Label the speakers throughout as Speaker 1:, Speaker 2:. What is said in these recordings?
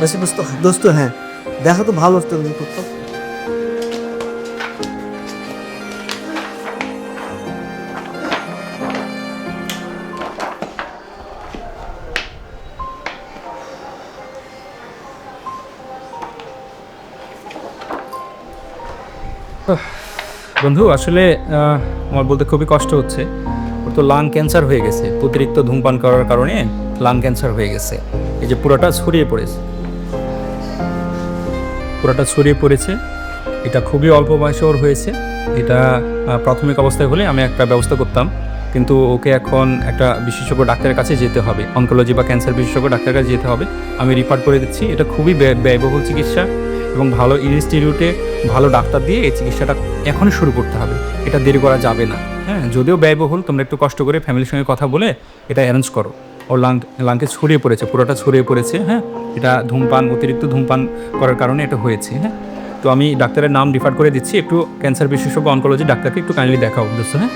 Speaker 1: বেশি বুঝতো দোস্ত হ্যাঁ দেখা তো ভালো হতো করতো Ugh.
Speaker 2: বন্ধু, আসলে আমার বলতে খুবই কষ্ট হচ্ছে। ওর তো লাং ক্যান্সার হয়ে গেছে। অতিরিক্ত ধূমপান করার কারণে লাং ক্যান্সার হয়ে গেছে। এই যে পুরোটা ছড়িয়ে পড়েছে। পুরোটা ছড়িয়ে পড়েছে। এটা খুবই অল্প বয়সে ওর হয়েছে। এটা প্রাথমিক অবস্থায় হলে আমি একটা ব্যবস্থা করতাম। কিন্তু ওকে এখন একটা বিশেষজ্ঞ ডাক্তারের কাছে যেতে হবে। অনকোলজি বা ক্যান্সার বিশেষজ্ঞ ডাক্তারের কাছে যেতে হবে। আমি রিফার করে দিচ্ছি। এটা খুবই ব্যয়বহুল চিকিৎসা এবং ভালো ইনস্টিটিউটে ভালো ডাক্তার দিয়ে এই চিকিৎসাটা এখনই শুরু করতে হবে। এটা দেরি করা যাবে না। হ্যাঁ যদিও ব্যয়বহুল তোমরা একটু কষ্ট করে ফ্যামিলির সঙ্গে কথা বলে এটা অ্যারেঞ্জ করো। ওর লাং লাংকে ছড়িয়ে পড়েছে পুরোটা ছড়িয়ে পড়েছে হ্যাঁ? এটা ধূমপান অতিরিক্ত ধূমপান করার কারণে এটা হয়েছে হ্যাঁ? তো আমি ডাক্তারের নাম রিফার করে দিচ্ছি একটু ক্যান্সার বিশেষজ্ঞ অনকোলজি ডাক্তারকে একটু কাইন্ডলি দেখাও বুঝছ হ্যাঁ?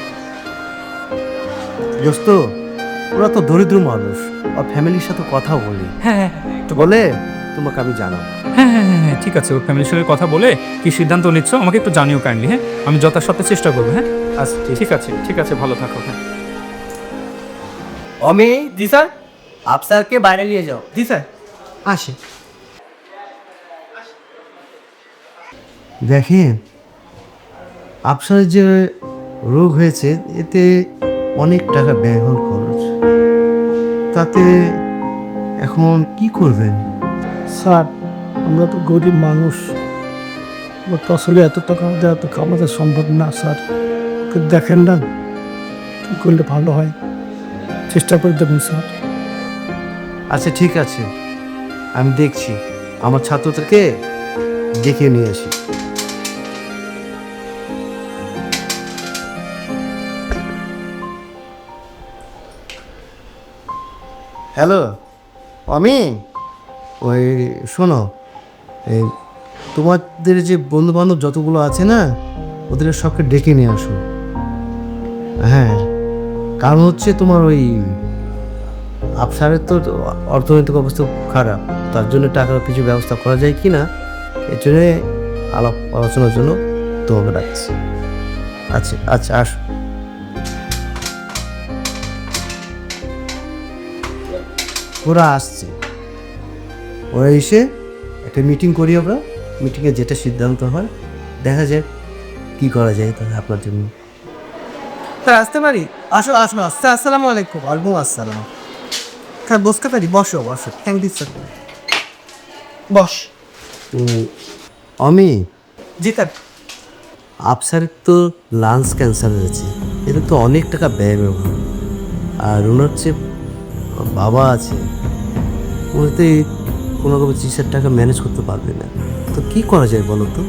Speaker 1: দোস্ত ওরা তো দরিদ্র মানুষ আর ফ্যামিলির সাথে কথা বলি।
Speaker 2: হ্যাঁ হ্যাঁ
Speaker 1: একটু বলে তোমাকে আমি জানাব।
Speaker 2: হ্যাঁ হ্যাঁ হ্যাঁ হ্যাঁ ঠিক আছে ওর ফ্যামিলির সঙ্গে কথা বলে কি সিদ্ধান্ত নিচ্ছ আমাকে একটু জানিও কাইন্ডলি হ্যাঁ? আমি যথাসাধ্য চেষ্টা করব হ্যাঁ?
Speaker 1: আচ্ছা ঠিক
Speaker 2: আছে। ঠিক আছে ভালো থাকো হ্যাঁ।
Speaker 1: অমি জি স্যার? আফসারকে বাইরে নিয়ে যাও। জি স্যার। আসে। দেখেন আফসারের যে রোগ হয়েছে এতে অনেক টাকা ব্যয়বহুল খরচ। তাতে এখন কি করবেন?
Speaker 3: স্যার, আমরা তো গরিব মানুষ। তো আসলে এত টাকা আমাদের এত কামাতে সম্ভব না, স্যার। দেখেন না, কী করলে ভালো হয়? চেষ্টা করে দেবেন স্যার।
Speaker 1: আচ্ছা ঠিক আছে। আমি দেখছি। আমার ছাত্রদেরকে ডেকে নিয়ে আসি। হ্যালো আমি ওই শোনো, এই তোমাদের যে বন্ধু বান্ধব যতগুলো আছে না, ওদের সবকে ডেকে নিয়ে আসো। হ্যাঁ কারণ হচ্ছে তোমার ওই আফসারের তো অর্থনৈতিক অবস্থা খুব খারাপ, তার জন্য টাকার কিছু ব্যবস্থা করা যায় কি না, এর জন্য আলাপ আলোচনার জন্য তোমাকে ডাকছি। আচ্ছা আচ্ছা আস। ওরা আসছে। ওরা এসে একটা মিটিং করি আমরা। মিটিংয়ে যেটা সিদ্ধান্ত হয় দেখা যায় কী করা যায় তাহলে আপনার জন্য।
Speaker 4: স্যার আসতে পারি?
Speaker 1: আসো আসো আসো।
Speaker 4: স্যার আসসালামু আলাইকুম।
Speaker 1: ওয়ালাইকুম আসসালাম।
Speaker 4: স্যার বসতে পারি? বসো বসো। থ্যাংক ইউ স্যার বস।
Speaker 1: আমি
Speaker 4: জি স্যার।
Speaker 1: আফসারের তো লাংস ক্যান্সার হয়েছে। এটা তো অনেক টাকা ব্যয় ব্যবহার আর ওনার হচ্ছে বাবা আছে উনি তো এই কোনো রকম চিকিৎসার টাকা ম্যানেজ করতে পারবে না। তো কি করা যায় বলো তো?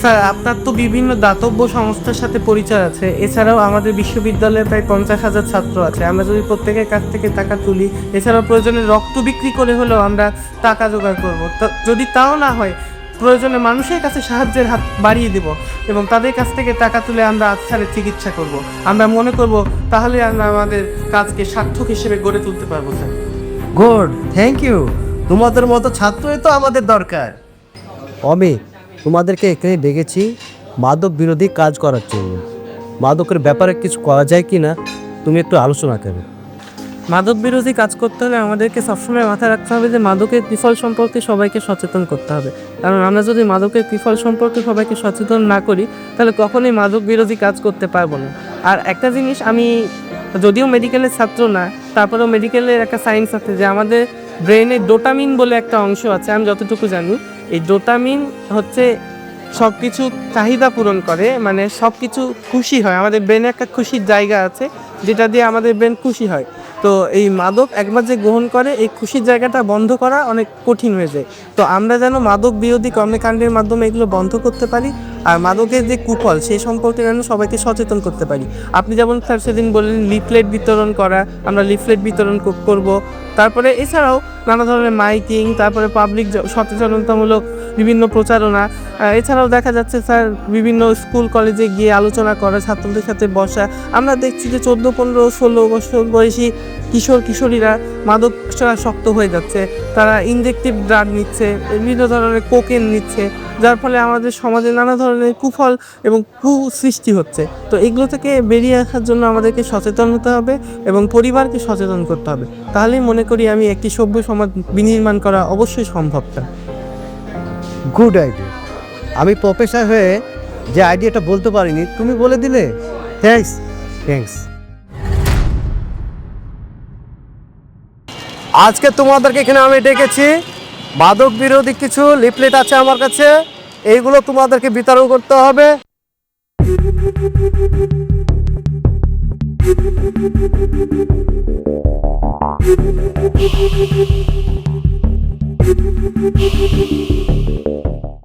Speaker 4: স্যার আপনার তো বিভিন্ন দাতব্য সংস্থার সাথে পরিচয় আছে। এছাড়াও আমাদের বিশ্ববিদ্যালয়ে প্রায় পঞ্চাশ হাজার ছাত্র আছে। আমরা যদি প্রত্যেকের কাছ থেকে টাকা তুলি এছাড়াও প্রয়োজনে রক্ত বিক্রি করে হলেও আমরা টাকা জোগাড় করব। তা- যদি তাও না হয় প্রয়োজনে মানুষের কাছে সাহায্যের হাত বাড়িয়ে দেব এবং তাদের কাছ থেকে টাকা তুলে আমরা আচ্ছারের চিকিৎসা করব। আমরা মনে করব তাহলে আমরা আমাদের কাজকে সার্থক হিসেবে গড়ে তুলতে পারব স্যার।
Speaker 1: Good thank you. তোমাদের মতো ছাত্রই তো আমাদের দরকার। অমি তোমাদেরকে এখানে ডেকেছি মাদক বিরোধী কাজ করার জন্য। মাদকের ব্যাপারে কিছু করা যায় কি না তুমি একটু আলোচনা করো।
Speaker 4: মাদক বিরোধী কাজ করতে হলে আমাদেরকে সবসময় মাথায় রাখতে হবে যে মাদকের বিফল সম্পর্কে সবাইকে সচেতন করতে হবে। কারণ আমরা যদি মাদকের বিফল সম্পর্কে সবাইকে সচেতন না করি তাহলে কখনোই মাদক বিরোধী কাজ করতে পারব না। আর একটা জিনিস আমি যদিও মেডিকেলের ছাত্র না তারপরেও মেডিকেলের একটা সায়েন্স আছে যে আমাদের ব্রেনে ডোটামিন বলে একটা অংশ আছে, আমি যতটুকু জানি। এই ডোটামিন হচ্ছে সব কিছু চাহিদা পূরণ করে মানে সব কিছু খুশি হয়। আমাদের ব্রেনে একটা খুশির জায়গা আছে, যেটা দিয়ে আমাদের ব্রেন খুশি হয়। তো এই মাদক একবার যে গ্রহণ করে, এই খুশির জায়গাটা বন্ধ করা অনেক কঠিন হয়ে যায়। তো আমরা যেন মাদক বিরোধী কর্মকাণ্ডের মাধ্যমে এগুলো বন্ধ করতে পারি আর মাদকের যে কুফল, সেই সম্পর্কে যেন সবাইকে সচেতন করতে পারি। আপনি যেমন স্যার সেদিন বললেন, লিফলেট বিতরণ করা, আমরা লিফলেট বিতরণ করব। তারপরে এছাড়াও নানা ধরনের মাইকিং, তারপরে পাবলিক সচেতনতামূলক বিভিন্ন প্রচারণা। এছাড়াও দেখা যাচ্ছে স্যার, বিভিন্ন স্কুল, কলেজে গিয়ে আলোচনা করা, ছাত্রদের সাথে বসা। আমরা দেখছি যে চোদ্দ, পনেরো, ষোলো বছর বয়সী কিশোর, কিশোরীরা মাদক শক্ত হয়ে যাচ্ছে। তারা ইনজেকটিভ ড্রাগ নিচ্ছে, বিভিন্ন ধরনের কোকেন নিচ্ছে। যার ফলে আমাদের সমাজে নানা ধরনের কুফল এবং কু সৃষ্টি হচ্ছে। তো এগুলো থেকে বেরিয়ে আসার জন্য আমাদেরকে সচেতন হতে হবে এবং পরিবারকে সচেতন করতে হবে। তাহলেই মনে করি আমি একটি সভ্য সমাজ বিনির্মাণ করা অবশ্যই সম্ভবটা
Speaker 1: গুড আইডিয়া আমি প্রফেসর হয়ে যে আইডিয়াটা বলতে পারিনি, তুমি বলে দিলে? থ্যাংকস থ্যাঙ্কস আজকে তোমাদেরকে এখানে আমি ডেকেছি মাদক বিরোধী কিছু লিফলেট আছে আমার কাছে। এইগুলো তোমাদেরকে বিতরণ করতে হবে।